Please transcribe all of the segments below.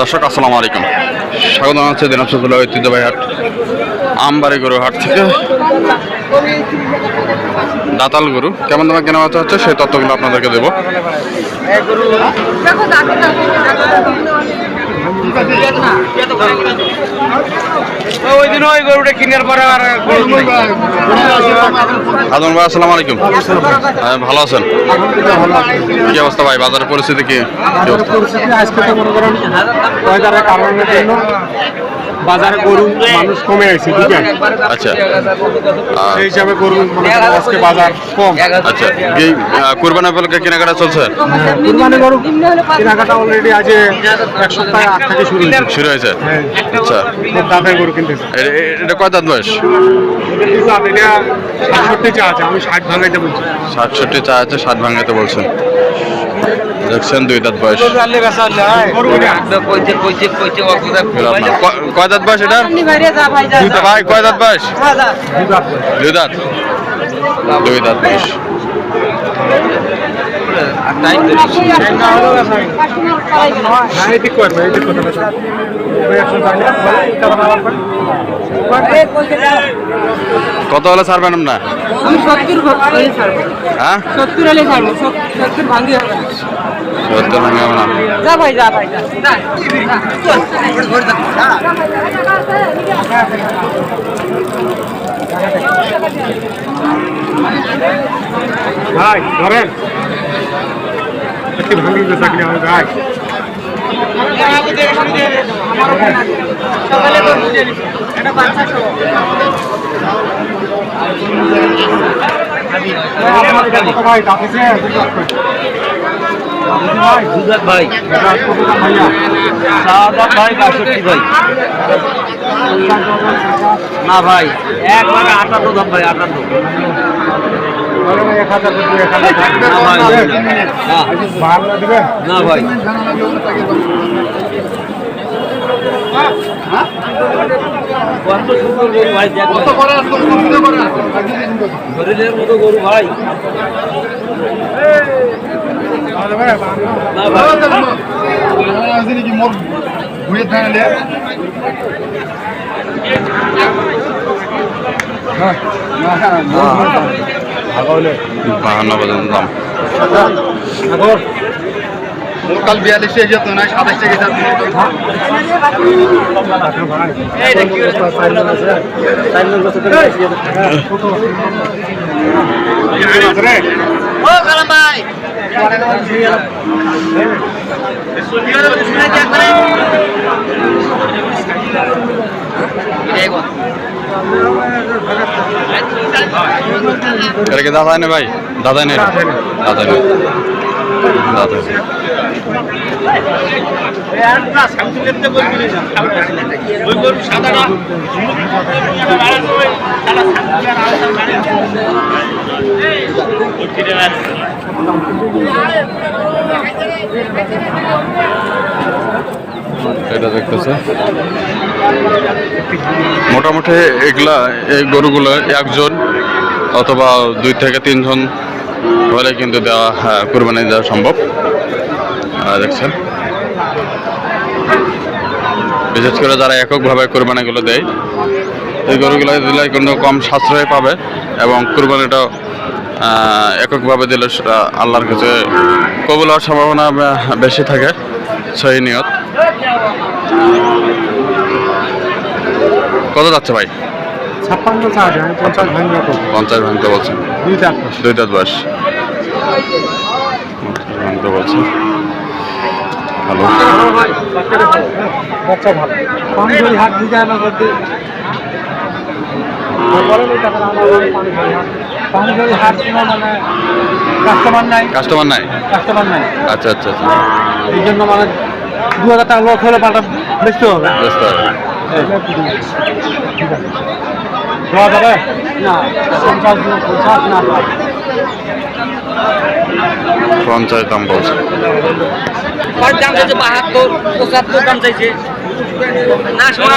দর্শক, আসসালামু আলাইকুম। স্বাগত জানাচ্ছি দিনাজপুর ঐতিহ্যবাহী হাট আমবাড়ি গরু হাট থেকে। দাতাল গরু, কেমন তোমার কেনা বেচা হচ্ছে? সেই তথ্যগুলো আপনাদেরকে দেবো। ওই দিন ওই গরুটা কিনার পরে আর। আদম ভাই আসসালামু আলাইকুম। হ্যাঁ, ভালো আছেন? কি অবস্থা ভাই? বাজারের পরিস্থিতি কি? কি পরিস্থিতি আজকে তো মনে করেন কারণের জন্য বাজারে গরু মানুষ কমে আছে ঠিক আছে? আচ্ছা। সেই হিসাবে গরু আজকে বাজার কম। আচ্ছা এই কুরবানি উপলক্ষে কেনাকাটা চলছে? কুরবানি গরু কেনাকাটা অলরেডি আজ এক সপ্তাহে আট থেকে শুরু হয়েছে। শুরু হয়েছে? হ্যাঁ। আচ্ছা। দামের গরু কিনতেছে। এটা কয় দাঁত বয়স? এটা সাতষট্টি চা আছে আমি ষাট ভাঙাইতে বলছি। ষাটষট্টি চা আছে ষাট ভাঙাতে বলছেন। দেখছেন দুই দাঁত বয়স। কয় দাঁত বয়স এটা? ভাই কয় দাঁত বয়স। দুই দাঁত দুই দাঁত বয়স হ্যাঁ কত হলে ছাড়বেন না আমি সত্তর হলে হ্যাঁ? সত্তর হলে ছাড়বো। সত- সত্তর ভাঙি হবে না। সত্তর ভাঙে হবে না। যা ভাই যা ভাই। ভাই ধরেন। একটি ভাঙি বেচা হবে ভাই। না ভাই একবার আটান্ন দাম ভাই আটান্ন না ভাই না বাংলা দিবেন না ভাই। কত সুন্দর গরু ভাই শরীরের মতো গরু ভাই। না ভাই। বাহান্ন পর্যন্ত দাম কাল বিয়াল্লিশে যেত না সাতাশ থেকে ভাই এটা কি দাদা নে ভাই দাদা নে দাদা নে। দাদা এটা দেখতেছে। মোটামুটি এগুলা এই গরুগুলো একজন অথবা দুই থেকে তিনজন হলে কিন্তু দেওয়া হ্যাঁ, কুরবানি দেওয়া সম্ভব। দেখছেন? বিশেষ করে যারা এককভাবে কোরবানিগুলো দেয় এই গরুগুলো দিলে কিন্তু কম সাশ্রয় পাবে এবং কোরবানিটাও এককভাবে দিলে আল্লাহর কাছে কবুল হওয়ার সম্ভাবনা বেশি থাকে। সেই নিয়ত। কত যাচ্ছে ভাই? ছাপ্পান্ন পঞ্চাশ পঞ্চাশ ভাঙতে বলছেন। দুই চার দুই দাঁত বয়স। ভাঙতে বলছেন। বাচ্চা ভালো। না করতে মানে কাস্টমার নাই। কাস্টমার নাই। কাস্টমার নাই। আচ্ছা আচ্ছা আচ্ছা। এই জন্য মানে দু হাজার টাকা লস হলে পাটা বেচতে হবে। দেওয়া যাবে না পঞ্চাশ পঞ্চাশ না পঞ্চাশ দাম বলছে। দাম চাইছে বাহাত্তর পঁচাত্তর দাম চাইছে। না শোনা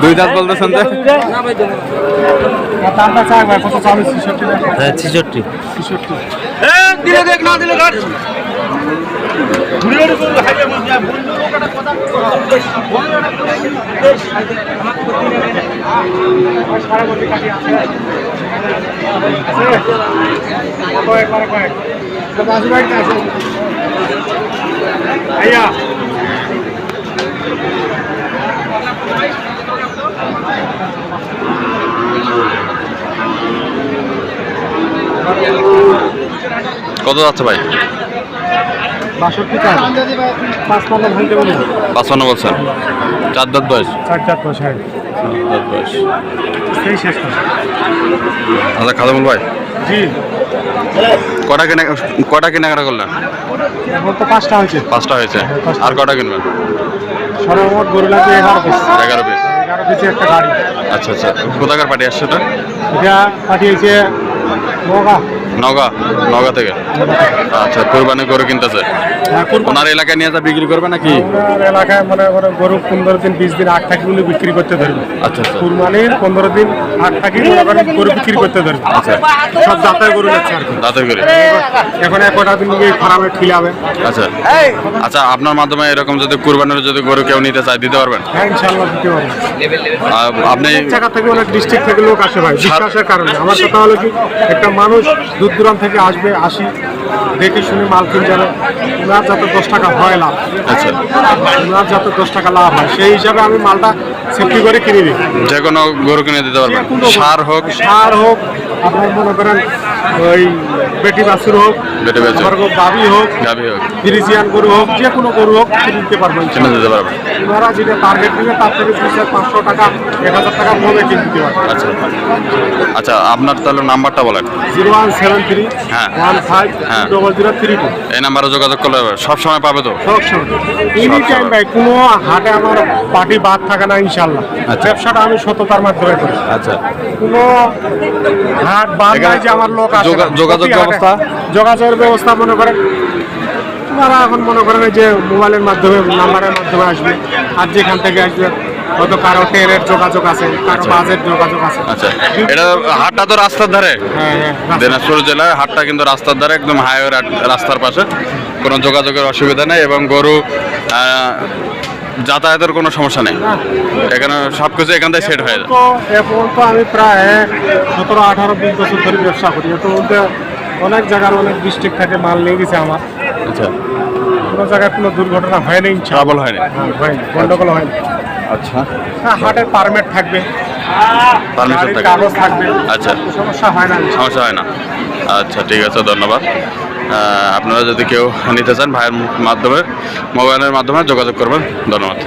দুই দাঁত বলতেছেন তো হ্যাঁ ছিষট্টি ছিষট্টি আইয়া কত যাচ্ছে ভাই? পাঁচপান্ন বলছেন। চার দাঁত বয়স? চার হ্যাঁ দাঁত বয়স। শেষ কথা। আচ্ছা খাদামুল ভাই। জি। কটা কেনা কটা কেনাকাটা করলেন? তো পাঁচটা হয়েছে। পাঁচটা হয়েছে। আর কটা কিনবেন? সর্বমোট গরু লাগবে এগারো পিস। এগারো পিস। এগারো পিসে একটা গাড়ি। আচ্ছা আচ্ছা। কোথাকার পার্টি আসছে এটা? এটা পাঠিয়েছে নগা নগা নগা থেকে? আচ্ছা কোরবানি গরু কিনতেছে? ওনার এলাকায় নিয়ে যা বিক্রি করবে নাকি? এলাকায় মনে করেন গরু পনেরো দিন বিশ দিন আট থাকি বলে বিক্রি করতে ধরবে। আচ্ছা আচ্ছা। কুরবানির পনেরো দিন থাকি মনে করেন গরু বিক্রি করতে ধরবে। আচ্ছা। সব জাতের গরু যাচ্ছে আর কি। দাঁতের এখন এক কটা দিন খিলাবে। আচ্ছা। আচ্ছা আপনার মাধ্যমে এরকম যদি কুরবানির যদি গরু কেউ নিতে চায় দিতে পারবেন? হ্যাঁ দিতে আপনি জায়গা থেকে অনেক ডিস্ট্রিক্ট থেকে লোক আসে ভাই বিশ্বাসের কারণে। আমার কথা হলো কি একটা মানুষ দূর দূরান্ত থেকে আসবে আসি। দেখে শুনে মাল কিনে যাবে ওনার যাতে দশ টাকা হয় লাভ। আচ্ছা। ওনার যাতে দশ টাকা লাভ হয় সেই হিসাবে আমি মালটা সেফটি করে কিনে দিই যে কোনো গরু কিনে দিতে পারবেন। সার হোক সার হোক আপনার মনে করেন ওই বেটি বাছুর হোক বেটে আমার বাবি হোক হোক। ফ্রিজিয়ান গরু হোক যে কোনো গরু হোক কিনে দিতে পারবেন। কিনে দিতে পারবেন। ওনারা যেটা টার্গেট দিবে তার থেকে পাঁচশো টাকা এক হাজার টাকা কমে কিনে দিতে আচ্ছা। আচ্ছা আপনার তাহলে নাম্বারটা বলেন। জিরো ওয়ান সেভেন থ্রি হ্যাঁ। ওয়ান ফাইভ হ্যাঁ। Double zero three two. এই নাম্বারে যোগাযোগ করলে সব সময় পাবে তো? সব সময়। এনি টাইম ভাই কোনো হাটে আমার পার্টি বাদ থাকে না ইনশাল্লাহ। আচ্ছা। ব্যবসাটা আমি সততার মাধ্যমে করি। আচ্ছা। কোনো হাট বাদ যে আমার লোক আসে যোগাযোগ ব্যবস্থা? যোগাযোগের ব্যবস্থা মনে করেন তারা এখন মনে করেন যে মোবাইলের মাধ্যমে নাম্বারের মাধ্যমে আসবে। আর যেখান থেকে আসবে হয়তো কারও ট্রেনের যোগাযোগ আছে কারও বাসের যোগাযোগ আছে। আচ্ছা। এটা হাটটা তো রাস্তার ধারে? হ্যাঁ হ্যাঁ দিনাজপুর জেলায় হাটটা কিন্তু রাস্তার ধারে একদম হাইওয়ে রাস্তার পাশে। কোনো যোগাযোগের অসুবিধা নেই এবং গরু আহ, যাতায়াতের কোনো সমস্যা নেই। এখানে সব কিছু এখান থেকে সেট হয়ে যায়। তো এখন তো আমি প্রায় সতেরো আঠারো বিশ বছর ধরে ব্যবসা করি। মধ্যে অনেক জায়গার অনেক ডিস্ট্রিক্ট থেকে মাল নিয়ে গেছে আমার। আচ্ছা। কোনো জায়গায় কোনো দুর্ঘটনা হয়নি। ট্রাবল হয়নি? হ্যাঁ, হয়নি গন্ডগোল হয়নি। আচ্ছা। হ্যাঁ হাটের পারমিট থাকবে। পারমিশন কাগজ থাকবে। আচ্ছা। সমস্যা হয় না সমস্যা হয় না। আচ্ছা ঠিক আছে ধন্যবাদ। আপনারা যদি কেউ নিতে চান ভাইয়ের মাধ্যমে মোবাইলের মাধ্যমে যোগাযোগ করবেন। ধন্যবাদ।